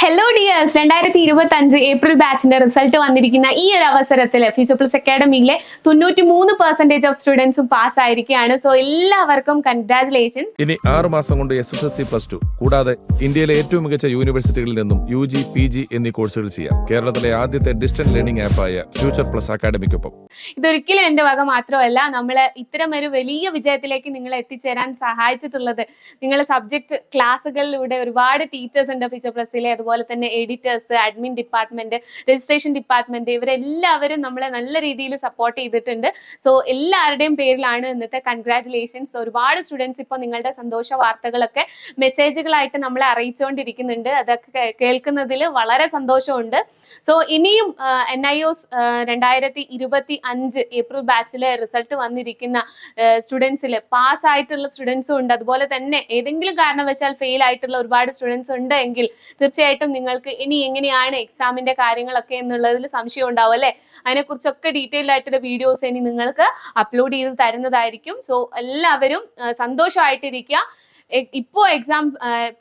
Hello dears രണ്ടായിരത്തി ഇരുപത്തി അഞ്ച് ഏപ്രിൽ ബാച്ചിന്റെ റിസൾട്ട് വന്നിരിക്കുന്ന ഈ ഒരു അവസരത്തിൽ ഫ്യൂച്ചർ പ്ലസ് അക്കാഡമിയിലെ തൊണ്ണൂറ്റി മൂന്ന് പെർസെന്റേജ് ഓഫ് സ്റ്റുഡൻസും പാസ് ആയിരിക്കുകയാണ്. സോ എല്ലാവർക്കും കൺഗ്രാചുലേഷൻ ഇനി ആറ് മാസം കൊണ്ട് S S L C plus two കൂടാതെ ഇന്ത്യയിലെ ഏറ്റവും മികച്ച യൂണിവേഴ്സിറ്റികളിൽ നിന്നും യു ജി പി ജി എന്നീ കോഴ്സുകൾ ചെയ്യാം. കേരളത്തിലെ ആദ്യത്തെ ഡിസ്റ്റൻസ് ലേണിംഗ് ആപ്പായ ഫ്യൂച്ചർ പ്ലസ് അക്കാഡമിക്കൊപ്പം ഇതൊരിക്കലും എന്റെ വക മാത്രമല്ല നമ്മൾ ഇത്തരം ഒരു വലിയ വിജയത്തിലേക്ക് നിങ്ങളെ എത്തിച്ചേരാൻ സഹായിച്ചിട്ടുള്ളത്. നിങ്ങളെ സബ്ജക്ട് ക്ലാസ്സുകളിലൂടെ ഒരുപാട് ടീച്ചേഴ്സ് ഉണ്ട് ഫ്യൂച്ചർ പ്ലസ്സിലെ അതുപോലെ തന്നെ editors admin department registration department ഇവരെല്ലാവരും നമ്മളെ നല്ല രീതിയിൽ സപ്പോർട്ട് ചെയ്തിട്ടുണ്ട്. സോ എല്ലാവരുടെയും പേരിലാണ് ഇന്നത്തെ കൺഗ്രാറ്റുലേഷൻസ് ഒരുപാട് സ്റ്റുഡൻസ് ഇപ്പോൾ നിങ്ങളുടെ സന്തോഷ വാർത്തകളൊക്കെ മെസ്സേജുകളായിട്ട് നമ്മളെ അറിയിച്ചുകൊണ്ടിരിക്കുന്നുണ്ട് അതൊക്കെ കേൾക്കുന്നതിൽ വളരെ സന്തോഷമുണ്ട്. സോ ഇനിയും എൻ ഐ ഒസ് രണ്ടായിരത്തി ഇരുപത്തി അഞ്ച് ഏപ്രിൽ ബാച്ചിലെ റിസൾട്ട് വന്നിരിക്കുന്ന സ്റ്റുഡൻസിൽ പാസ് ആയിട്ടുള്ള സ്റ്റുഡൻസും ഉണ്ട്. അതുപോലെ തന്നെ ഏതെങ്കിലും കാരണവശാൽ ഫെയിൽ ആയിട്ടുള്ള ഒരുപാട് സ്റ്റുഡൻസ് ഉണ്ട് എങ്കിൽ തീർച്ചയായിട്ടും നിങ്ങൾക്ക് ഇനി എങ്ങനെയാണ് എക്സാമിന്റെ കാര്യങ്ങളൊക്കെ എന്നുള്ളതിൽ സംശയം ഉണ്ടാവും അല്ലെ? അതിനെക്കുറിച്ചൊക്കെ ഡീറ്റെയിൽഡ് ആയിട്ടുള്ള വീഡിയോസ് ഇനി നിങ്ങൾക്ക് അപ്ലോഡ് ചെയ്ത് തരുന്നതായിരിക്കും. സോ എല്ലാവരും സന്തോഷമായിട്ടിരിക്കുക. ഇപ്പോ എക്സാം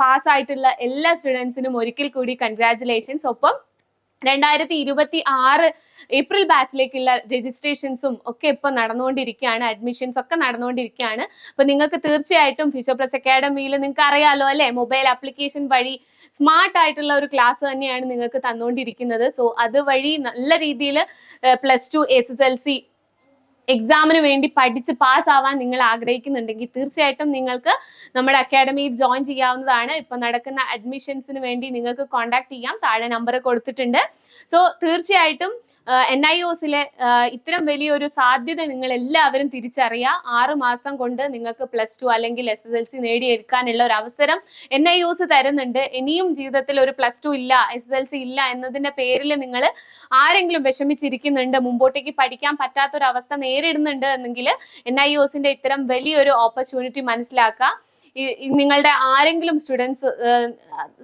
പാസ് ആയിട്ടുള്ള എല്ലാ സ്റ്റുഡൻസിനും ഒരിക്കൽ കൂടി കൺഗ്രാറ്റുലേഷൻസ് ഒപ്പം രണ്ടായിരത്തി ഇരുപത്തി ആറ് ഏപ്രിൽ ബാച്ചിലേക്കുള്ള രജിസ്ട്രേഷൻസും ഒക്കെ ഇപ്പൊ നടന്നുകൊണ്ടിരിക്കുകയാണ്. അഡ്മിഷൻസ് ഒക്കെ നടന്നുകൊണ്ടിരിക്കുകയാണ്. അപ്പൊ നിങ്ങൾക്ക് തീർച്ചയായിട്ടും ഫിഷോ പ്ലസ് അക്കാഡമിയിൽ നിങ്ങൾക്ക് അറിയാലോ അല്ലെ? മൊബൈൽ ആപ്ലിക്കേഷൻ വഴി സ്മാർട്ട് ആയിട്ടുള്ള ഒരു ക്ലാസ് തന്നെയാണ് നിങ്ങൾക്ക് തന്നുകൊണ്ടിരിക്കുന്നത്. സോ അതുവഴി നല്ല രീതിയിൽ plus two S S L C എക്സാമിന് വേണ്ടി പഠിച്ച് പാസ് ആവാൻ നിങ്ങൾ ആഗ്രഹിക്കുന്നുണ്ടെങ്കിൽ തീർച്ചയായിട്ടും നിങ്ങൾക്ക് നമ്മുടെ അക്കാഡമിയിൽ ജോയിൻ ചെയ്യാവുന്നതാണ്. ഇപ്പൊ നടക്കുന്ന അഡ്മിഷൻസിന് വേണ്ടി നിങ്ങൾക്ക് കോൺടാക്ട് ചെയ്യാം. താഴെ നമ്പർ കൊടുത്തിട്ടുണ്ട്. സോ തീർച്ചയായിട്ടും എൻ ഐ ഒസിലെ ഇത്തരം വലിയൊരു സാധ്യത നിങ്ങൾ എല്ലാവരും തിരിച്ചറിയുക ആറ് മാസം കൊണ്ട് നിങ്ങൾക്ക് പ്ലസ് ടു അല്ലെങ്കിൽ എസ് എസ് എൽ സി നേടിയെടുക്കാനുള്ള ഒരു അവസരം എൻ ഐ ഒസ് തരുന്നുണ്ട്. ഇനിയും ജീവിതത്തിൽ ഒരു പ്ലസ് ടു ഇല്ല എസ് എസ് എൽ സി ഇല്ല എന്നതിന്റെ പേരിൽ നിങ്ങൾ ആരെങ്കിലും വിഷമിച്ചിരിക്കുന്നുണ്ട് മുമ്പോട്ടേക്ക് പഠിക്കാൻ പറ്റാത്തൊരവസ്ഥ നേരിടുന്നുണ്ട് എന്നെങ്കിൽ എൻ ഐ ഒസിന്റെ ഇത്തരം വലിയൊരു ഓപ്പർച്യൂണിറ്റി മനസ്സിലാക്കുക. നിങ്ങളുടെ ആരെങ്കിലും സ്റ്റുഡൻസ്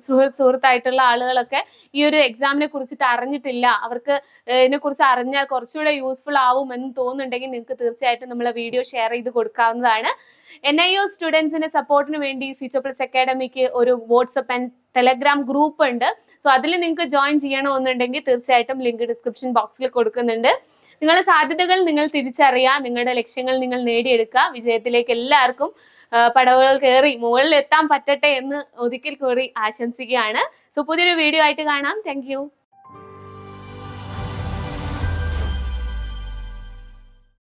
സുഹൃത്ത് സുഹൃത്തായിട്ടുള്ള ആളുകളൊക്കെ ഈ ഒരു എക്സാമിനെ കുറിച്ചിട്ട് അറിഞ്ഞിട്ടില്ല അവർക്ക് ഇതിനെ കുറിച്ച് അറിഞ്ഞാൽ കുറച്ചുകൂടെ യൂസ്ഫുൾ ആവും എന്ന് തോന്നുന്നുണ്ടെങ്കിൽ നിങ്ങൾക്ക് തീർച്ചയായിട്ടും നമ്മളെ വീഡിയോ ഷെയർ ചെയ്ത് കൊടുക്കാവുന്നതാണ്. എൻ ഐ ഒ സ്റ്റുഡൻസിന്റെ സപ്പോർട്ടിന് വേണ്ടി ഫ്യൂച്ചർ പ്ലസ് അക്കാഡമിക്ക് ഒരു വാട്സപ്പ് ആൻഡ് ടെലഗ്രാം ഗ്രൂപ്പ് ഉണ്ട്. സോ അതിൽ നിങ്ങൾക്ക് ജോയിൻ ചെയ്യണമെന്നുണ്ടെങ്കിൽ തീർച്ചയായിട്ടും ലിങ്ക് ഡിസ്ക്രിപ്ഷൻ ബോക്സിൽ കൊടുക്കുന്നുണ്ട്. നിങ്ങളുടെ സാധ്യതകൾ നിങ്ങൾ തിരിച്ചറിയുക നിങ്ങളുടെ ലക്ഷ്യങ്ങൾ നിങ്ങൾ നേടിയെടുക്കുക. വിജയത്തിലേക്ക് എല്ലാവർക്കും പടവുകൾ കയറി മുകളിൽ എത്താൻ പറ്റട്ടെ എന്ന് ഒരിക്കൽ കൂടി ആശംസിക്കുകയാണ്. സോ പുതിയൊരു വീഡിയോ ആയിട്ട് കാണാം. താങ്ക്